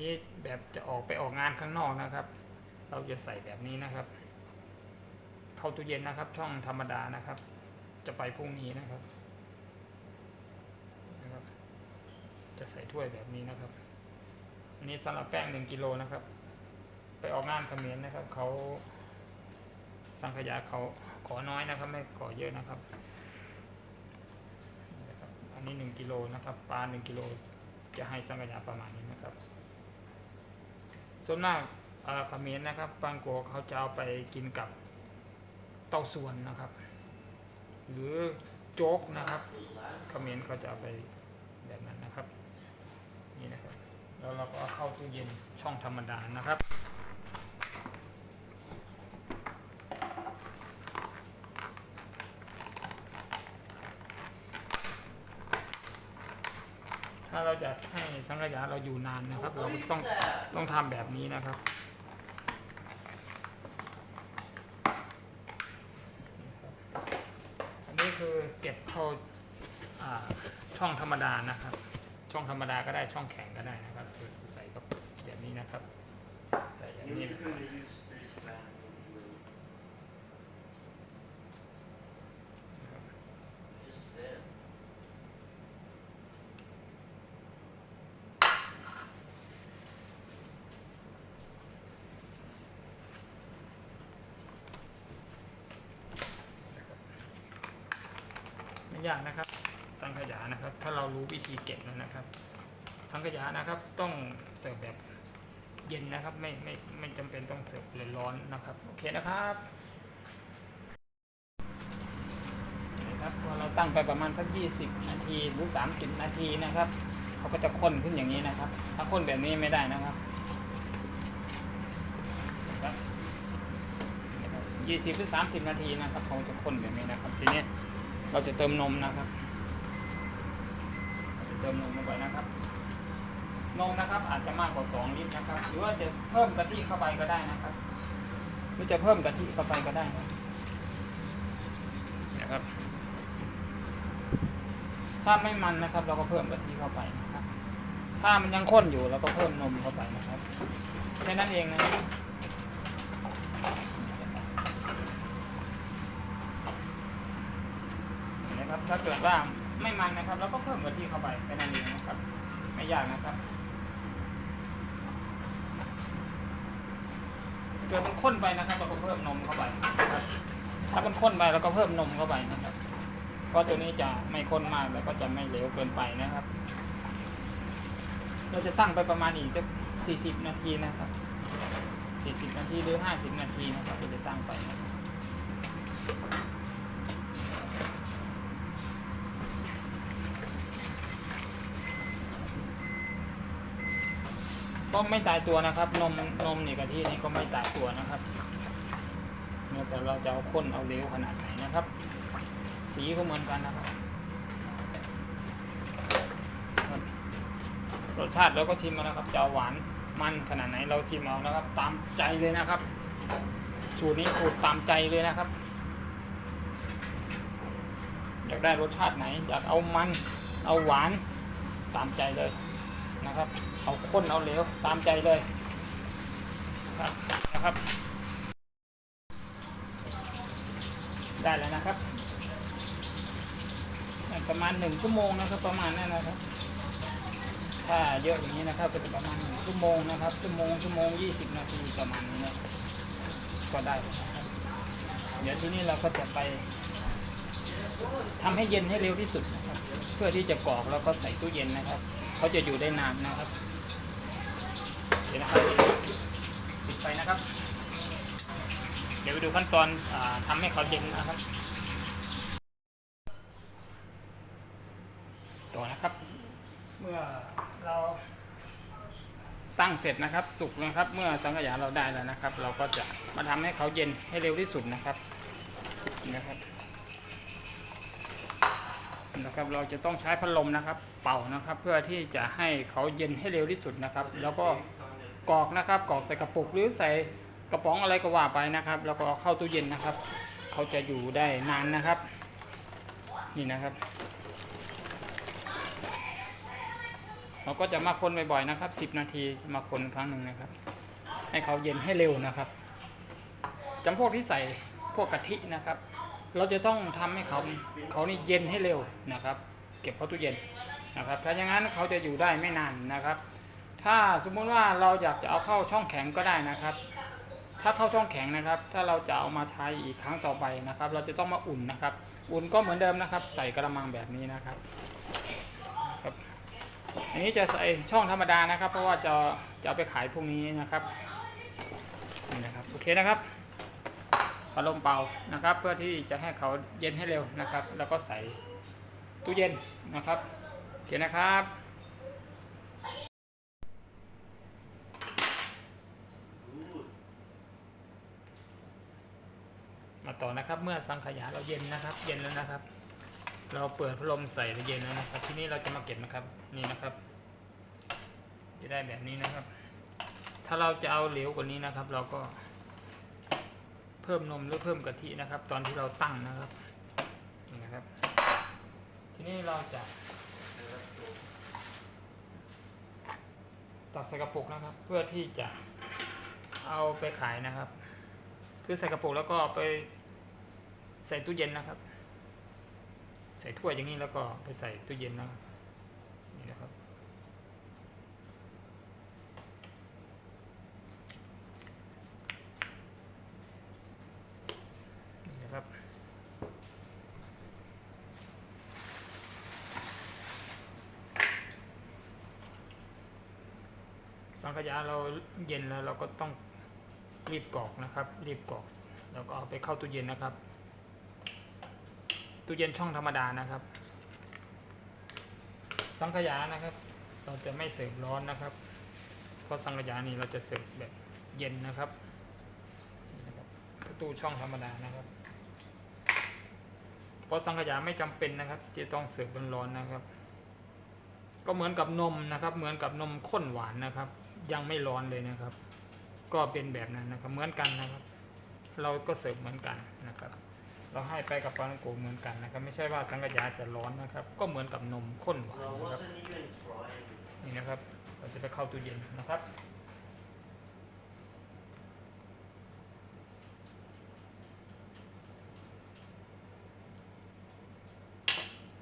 นี้แบบจะออกไปออกงานข้างนอกนะครับ เราจะใส่แบบนี้นะครับ เข้าตู้เย็นนะครับ ช่องธรรมดานะครับ จะไปพรุ่งนี้นะครับนะครับ จะใส่ถ้วยแบบนี้นะครับ อันนี้สำหรับแป้งหนึ่งกิโลนะครับ ไปออกงานเขมรนะครับเขาสังขยาเขาขอน้อยนะครับ ไม่ขอเยอะนะครับ อันนี้หนึ่งกิโลนะครับปลาหนึ่งกิโลจะให้สังขยาประมาณนี้นะครับ ส่วนมากเอ่อเขมรนะครับบางกัวเขาจะเอาไปกินกับเต้าส่วนนะครับ หรือโจ๊กนะครับเขมรเขาจะเอาไปแบบนั้นนะครับนี่นะครับ แล้วเราก็เข้าตู้เย็นช่องธรรมดานะครับ ถ้าเรา จะให้สังขยาเราอยู่นานนะครับ เราต้องต้องทำแบบนี้นะครับอันนี้คือเก็บเข้าอ่าช่องธรรมดานะครับ ช่องธรรมดาก็ได้ช่องแข็งก็ได้นะครับคือใส่กับแบบนี้นะครับ ใส่อย่างนี้ ไม่ยากนะครับ สังขยานะครับ ถ้าเรารู้วิธีเก็บนะครับ สังขยานะครับต้องเสิร์ฟแบบเย็นนะครับ ไม่ไม่ไม่จำเป็นต้องเสิร์ฟเลยร้อนนะครับ โอเคนะครับนะครับพอเราตั้งไปประมาณสัก20 นาทีหรือ 30 นาทีนะครับเขาก็จะข้นขึ้นอย่างนี้นะครับ ถ้าข้นแบบนี้ไม่ได้นะครับนะครับ20หรือ30นาทีนะครับเขาจะข้นแบบนี้นะครับทีนี้ เราจะเติมนมนะครับเราจะเติมนมลงไปนะครับ นมนะครับอาจจะมากกว่า 2 ลิตรนะครับ หรือว่าจะเพิ่มกะทิเข้าไปก็ได้นะครับ หรือจะเพิ่มกะทิเข้าไปก็ได้นะนะครับ ถ้าไม่มันนะครับ เราก็เพิ่มกะทิเข้าไปนะครับ ถ้ามันยังข้นอยู่เราก็เพิ่มนมเข้าไปนะครับแค่นั้นเองนะครับเห็นไหมครับ ถ้าเกิดว่าไม่มันนะครับเราก็เพิ่มกะทิเข้าไปแค่นั้นเองนะครับ ไม่ยากนะครับเกิดมันข้นไปนะครับ เราก็เพิ่มนมเข้าไปนะครับถ้ามันข้นไปเราก็เพิ่มนมเข้าไปนะครับเพราะตัวนี้จะไม่ข้นมากแล้วก็จะไม่เหลวเกินไปนะครับ เราจะตั้งไปประมาณอีกจะ40 นาทีนะครับ 40 นาทีหรือ 50 นาทีนะครับเราจะตั้งไปนะครับ ก็ไม่ตายตัวนะครับ นมนมนี่กะทินี่ก็ไม่ตายตัวนะครับเนี่ยแต่เราจะเอาข้นเอาเหลวขนาดไหนนะครับ สีก็เหมือนกันนะครับรสชาติเราก็ชิมมาแล้วครับจะเอหวานมันขนาดไหนเราชิมเอานะครับ ตามใจเลยนะครับ สูตรนี้สูตรตามใจเลยนะครับ อยากได้รสชาติไหน อยากเอามัน เอาหวานตามใจเลยนะครับ เอาข้นเอาเหลวตามใจเลยนะครับ ได้แล้วนะครับ ประมาณหนึ่งชั่วโมงนะครับประมาณนั้นนะครับ ถ้าเยอะอย่างนี้นะครับก็จะประมาณหนึ่งชั่วโมงนะครับชั่วโมงชั่วโมงยี่สิบนาทีประมาณนี้ก็ได้ เดี๋ยวทีนี้เราก็จะไปทำให้เย็นให้เร็วที่สุดนะครับ เพื่อที่จะกรอกแล้วก็ใส่ตู้เย็นนะครับ เขาจะอยู่ได้นานนะครับ ดี๋ยวนะครับปิดไฟนะครับ เดี๋ยวไปดูขั้นตอนอทำให้เขาเย็นนะครับ ต่อนะครับ เมื่อเราตั้งเสร็จนะครับ สุกนะครับ เมื่อสังขยาเราได้แล้วนะครับ เราก็จะมาทำให้เขาเย็นให้เร็วที่สุดนะครับนะครับนะครับเราจะต้องใช้พัดลมนะครับ เป่านะครับ เพื่อที่จะให้เขาเย็นให้เร็วที่สุดนะครับ แล้วก็ กรอกนะครับกรอกใส่กระปุกหรือใส่กระป๋องอะไรก็ว่าไปนะครับ แล้วก็เอาเข้าตู้เย็นนะครับ เขาจะอยู่ได้นานนะครับ นี่นะครับ เราก็จะมาคนบ่อยๆนะครับ 10 นาทีมาคนครั้งหนึ่งนะครับ ให้เขาเย็นให้เร็วนะครับจำพวกที่ใส่พวกกะทินะครับ เราจะต้องทำให้เขาเขานี่เย็นให้เร็วนะครับ เก็บเข้าตู้เย็นนะครับถ้าอย่างนั้นเขาจะอยู่ได้ไม่นานนะครับ ถ้าสมมุติว่าเราอยากจะเอาเข้าช่องแข็งก็ได้นะครับ ถ้าเข้าช่องแข็งนะครับ ถ้าเราจะเอามาใช้อีกครั้งต่อไปนะครับ เราจะต้องมาอุ่นนะครับ อุ่นก็เหมือนเดิมนะครับ ใส่กระมังแบบนี้นะครับครับอันนี้จะใส่ช่องธรรมดานะครับ เพราะว่าจะจะเอาไปขายพรุ่งนี้นะครับนี่นะครับโอเคนะครับพัดลมเป่านะครับ เพื่อที่จะให้เขาเย็นให้เร็วนะครับ แล้วก็ใส่ตู้เย็นนะครับโอเคนะครับ มาต่อนะครับ เมื่อสังขยาเราเย็นนะครับ เย็นแล้วนะครับ เราเปิดพัดลมใส่เย็นแล้วนะครับ ทีนี้เราจะมาเก็บนะครับนี่นะครับ จะได้แบบนี้นะครับ ถ้าเราจะเอาเหลวกว่านี้นะครับ เราก็ เพิ่มนมหรือเพิ่มกะทินะครับ ตอนที่เราตั้งนะครับนี่นะครับ ทีนี้เราจะตักใส่กระปุกนะครับ เพื่อที่จะเอาไปขายนะครับ คือใส่กระปุกแล้วก็ไป ใส่ตู้เย็นนะครับ ใส่ถ้วยอย่างนี้แล้วก็ไปใส่ตู้เย็นนะนี่นะครับ นี่นะครับสังขยาเราเย็นแล้วเราก็ต้องรีบกรอกนะครับ รีบกรอก แล้วก็เอาไปเข้าตู้เย็นนะครับ ตู้เย็นช่องธรรมดานะครับ สังขยานะครับ เราจะไม่เสิร์ฟร้อนนะครับ เพราะสังขยานี่เราจะเสิร์ฟแบบเย็นนะครับนี่นะตู้ช่องธรรมดานะครับ เพราะสังขยาไม่จำเป็นนะครับที่จะต้องเสิร์ฟร้อนๆนะครับ ก็เหมือนกับนมนะครับ เหมือนกับนมข้นหวานนะครับ ยังไม่ร้อนเลยนะครับ ก็เป็นแบบนั้นนะครับ เหมือนกันนะครับ เราก็เสิร์ฟเหมือนกันนะครับ เราให้ไปกับปลาทังโกเหมือนกันนะครับ ไม่ใช่ว่าสังขยาจะร้อนนะครับ ก็เหมือนกับนมข้นหวานนะครับนี่นะครับ เราจะไปเข้าตู้เย็นนะครับ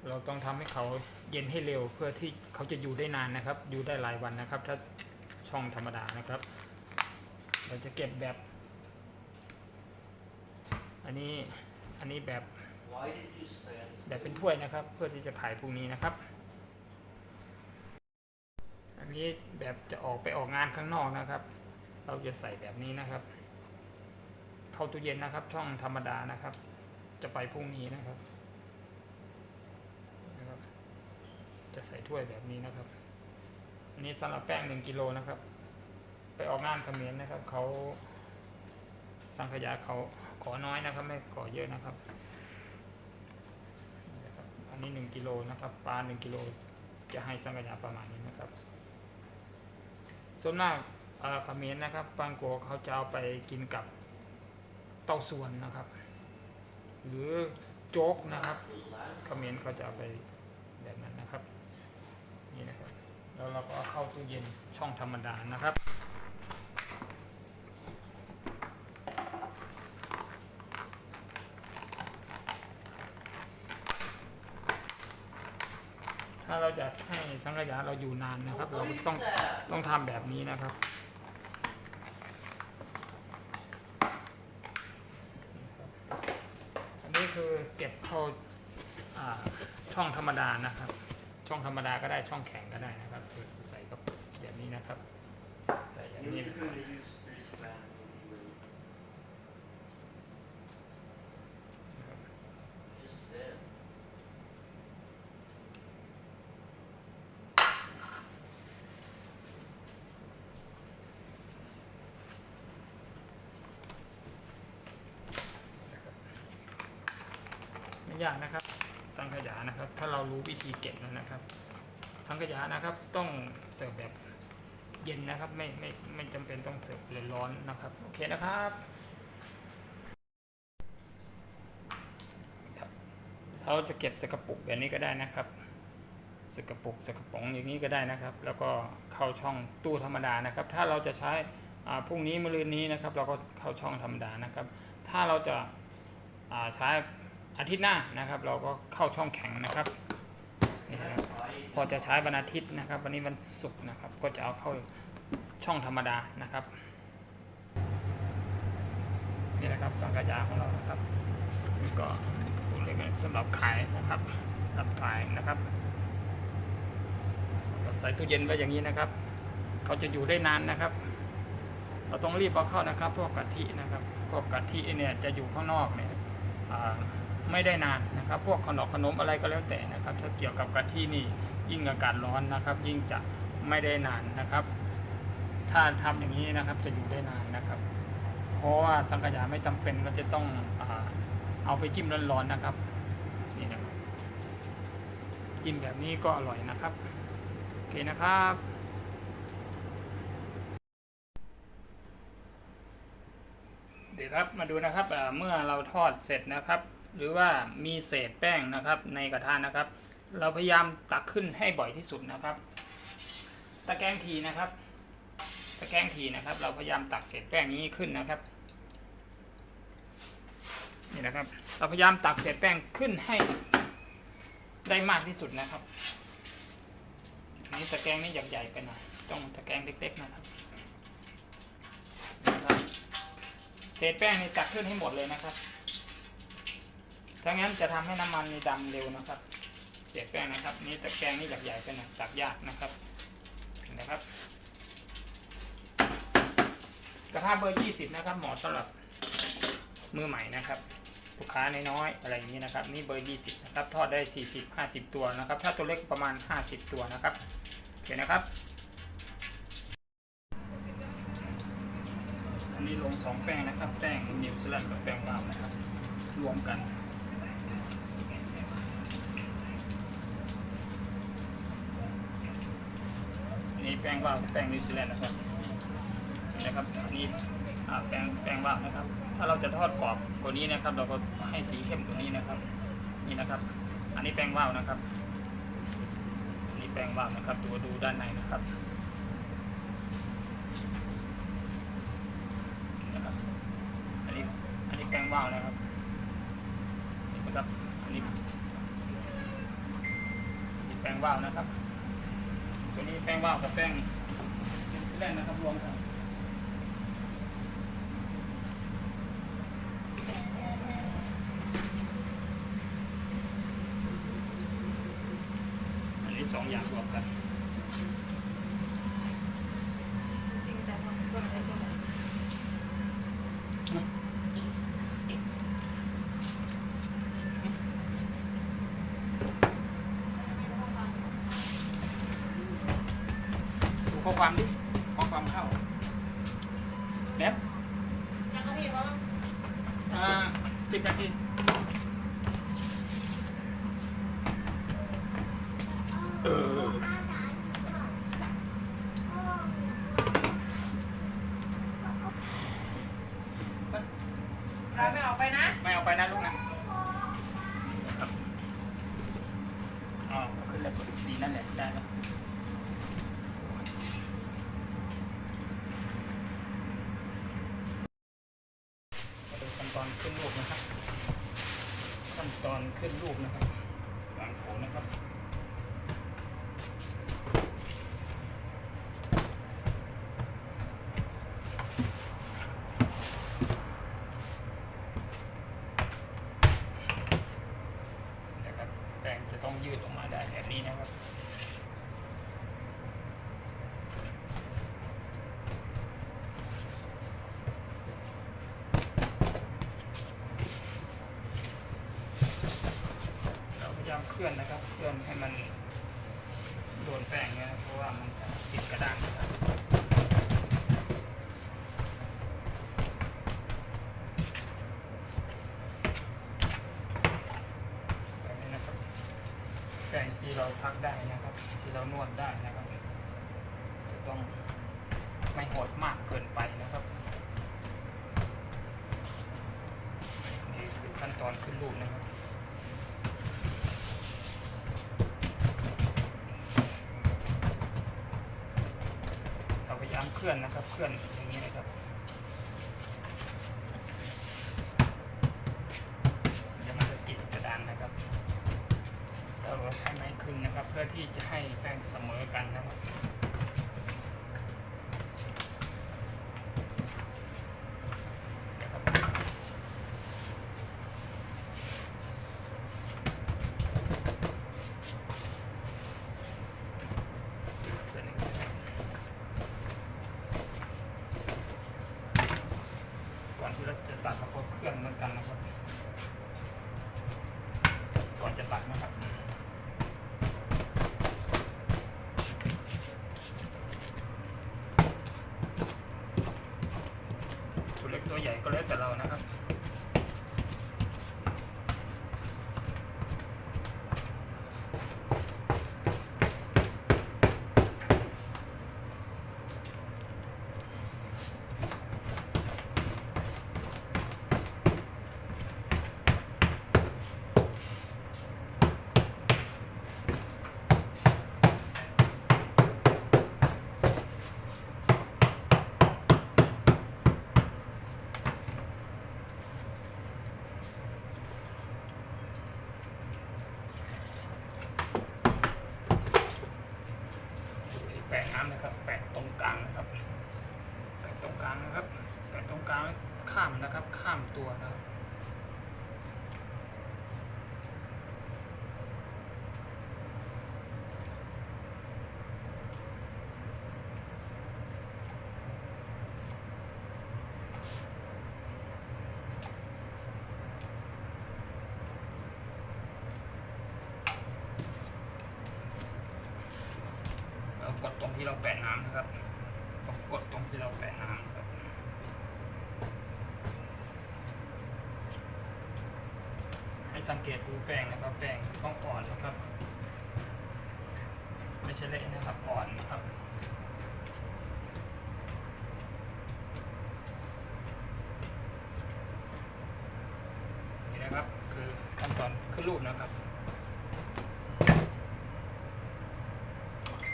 เราต้องทำให้เขาเย็นให้เร็วเพื่อที่เขาจะอยู่ได้นานนะครับ อยู่ได้หลายวันนะครับ ถ้าช่องธรรมดานะครับ เราจะเก็บแบบ อันนี้ อันนี้แบบ Why did you stand แบบเป็น still? ถ้วยนะครับ เพื่อที่จะขายพรุ่งนี้นะครับ อันนี้แบบจะออกไปออกงานข้างนอกนะครับ เราจะใส่แบบนี้นะครับ เข้าตู้เย็นนะครับ ช่องธรรมดานะครับ จะไปพรุ่งนี้นะครับนะครับ จะใส่ถ้วยแบบนี้นะครับ อันนี้สำหรับแป้งหนึ่งกิโลนะครับ ไปออกงานเขมิ้นนะครับเขาสังขยาเขา ขอน้อยนะครับ ไม่ขอเยอะนะครับอันนี้หนึ่งกิโลนะครับปลาหนึ่งกิโลจะให้สังขยาประมาณนี้นะครับ ส่วนมากเอ่อเมนนะครับปางโกวเขาจะเอาไปกินกับเต้าส่วนนะครับ หรือโจ๊กนะครับ Relax. เมนเขาจะเอาไปแบบนั้นนะครับนี่นะครับแล้วเราก็เข้าตู้เย็นช่องธรรมดานะครับ เราจะให้สังขยาเราอยู่นานนะครับ เราต้องต้องทำแบบนี้นะครับอันนี้คือเก็บเข้าอ่าช่องธรรมดานะครับ ช่องธรรมดาก็ได้ช่องแข็งก็ได้นะครับคือใส่กับแบบนี้นะครับ ใส่แบบนี้ ยากนะครับ สังขยานะครับ ถ้าเรารู้วิธีเก็บนะครับ สังขยานะครับต้องเสิร์ฟแบบเย็นนะครับ ไม่ไม่ไม่จำเป็นต้องเสิร์ฟร้อนนะครับ โอเคนะครับครับเราจะเก็บสกรปุกแบบนี้ก็ได้นะครับสกปรกสกปรกอย่างนี้ก็ได้นะครับ แล้วก็เข้าช่องตู้ธรรมดานะครับ ถ้าเราจะใช้พรุ่งนี้มะรืนนี้นะครับ เราก็เข้าช่องธรรมดานะครับ ถ้าเราจะใช้ อาทิตย์หน้านะครับ เราก็เข้าช่องแข็งนะครับนี่นะครับพอจะใช้วันอาทิตย์นะครับ วันนี้วันศุกร์นะครับ ก็จะเอาเข้าช่องธรรมดานะครับนี่นะครับสังกะยาของเรานะครับก็ตัวเล็กสำหรับขายนะครับสำหรับขายนะครับใส่ตู้เย็นไว้อย่างนี้นะครับเขาจะอยู่ได้นานนะครับ เราต้องรีบเอาเข้านะครับ พวกกะทินะครับ พวกกะทิเนี่ยจะอยู่ข้างนอกเนี่ยอ่า ไม่ได้นานนะครับ พวกขนมขนมอะไรก็แล้วแต่นะครับ ถ้าเกี่ยวกับกะทินี่ยิ่งอากาศร้อนนะครับ ยิ่งจะไม่ได้นานนะครับ ถ้าทำอย่างนี้นะครับจะอยู่ได้นานนะครับ เพราะว่าสังขยาไม่จำเป็นก็จะต้องเอาไปจิ้มร้อนๆนะครับนี่นะครับจิ้มแบบนี้ก็อร่อยนะครับโอเคนะครับเดี๋ยวครับมาดูนะครับเมื่อเราทอดเสร็จนะครับ หรือว่ามีเศษแป้งนะครับในกระทะนะครับ เราพยายามตักขึ้นให้บ่อยที่สุดนะครับ ตะแกรงทีนะครับ ตะแกรงทีนะครับ เราพยายามตักเศษแป้งนี้ขึ้นนะครับนี่นะครับ เราพยายามตักเศษแป้งขึ้นให้ได้มากที่สุดนะครับอันนี้ตะแกรงนี่ใหญ่ๆไปหน่อยต้องตะแกรงเล็ก ๆนะครับนะครับเศษแป้งนี่ตักขึ้นให้หมดเลยนะครับ ถ้างั้นจะทำให้น้ำมันนี่ดำเร็วนะครับเศษแป้งนะครับ นี่ตะแกรงนี่ใหญ่ๆไปหน่อยตักยากนะครับเห็นะครับ กระทะเบอร์20นะครับเหมาะสำหรับมือใหม่นะครับลูกค้าน้อยๆอะไรอย่างนี้นะครับ นี่เบอร์20นะครับทอดได้40 50ตัวนะครับ ถ้าตัวเล็กประมาณ50ตัวนะครับโอเคนะครับอันนี้ลงสองแป้งนะครับ แป้งนิวซีแลนด์กับแป้งลาวนะครับ รวมกัน นนี้แป้งว่าวแป้งนิวซีแลนด์นะครับนะครับอันนี้อ่แป้งแป้งว่าวนะครับ ถ้าเราจะทอดกรอบกว่านี้นะครับ เราก็ให้สีเข้มกว่านี้นะครับ นี่นะครับ อันนี้แป้งว่าวนะครับ อันนี้แป้งว่าวนะครับดูดูด้านในนะครับอันนี้ อันนี้แป้งว่าวนะครับนี่นะครับ อันนี้อันนี้แป้ง ว่าวนะครับ ตัวนี้แป้งว่าวกับแป้งที่แรกนะครับรวมกันอันนี้สองอย่างรวมกัน ดู ข้อความดิข้อความเข้าเน็ตอ่าสิบนาทีไม่เอาไปนะลูกนะครับอ๋อขึ้นแล้วสีนั่นแหละได้แล้ว มาดูขั้นต อนขึ้นรูปนะครับ ขั้นตอนขึ้นรูปนะครับวางโขนนะครับแป้งจะต้องยืดออกมาได้แบบนี้นะครับ เคลื่อนนะครับ เคลื่อนให้มันโดนแป้งเนี่ยเพราะว่ามันจะติดกระดานนะครับแบบนี้นะครับ แป้งที่เราพักได้นะครับ ที่เรานวดได้นะครับ จะต้องไม่โหดมากเกินไปนะครับนี่คือขั้นตอนขึ้นรูปนะครับ โอเคามเค ลื่อนนะครับ เคลื่อนอย่างนี้นะครับ เดี๋ยวมันจะติดกระดานนะครับ เราใช้ไม้คึงนะครับ เพื่อที่จะให้แป้งเสมอกันนะครับ ส่วนนี้นะครับก่อนที่เราจะตัดเราก็เคลื่อนเหมือนกันนะครับ ก่อนจะตัดนะครับ ตัวเล็กตัวใหญ่ก็แล้วแต่เรานะครับ ที่แปะน้ำนะครับ แปะตรง กลางนะครับแปะตรงกลางนะครับแปะตรงกลางข้ามนะครับ ข้ามตัวนะครับ แล้วกดตรงที่เราแปะน้ำนะครับต้องกดตรงที่เราแปะน้ำนะครับ ให้ สังเกตดูแป้งนะครับแป้งต้องอ่อนนะครับ ไม่ใช่เละนะครับอ่อนนะครับนี่นะครับคือขั้นตอนขึ้นรูปนะครับ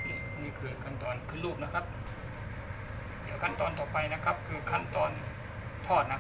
นี่นี่คือขั้นตอนขึ้นรูปนะครับ เดี๋ยวขั้นตอนต่อไปนะครับ คือขั้นตอนทอดนะ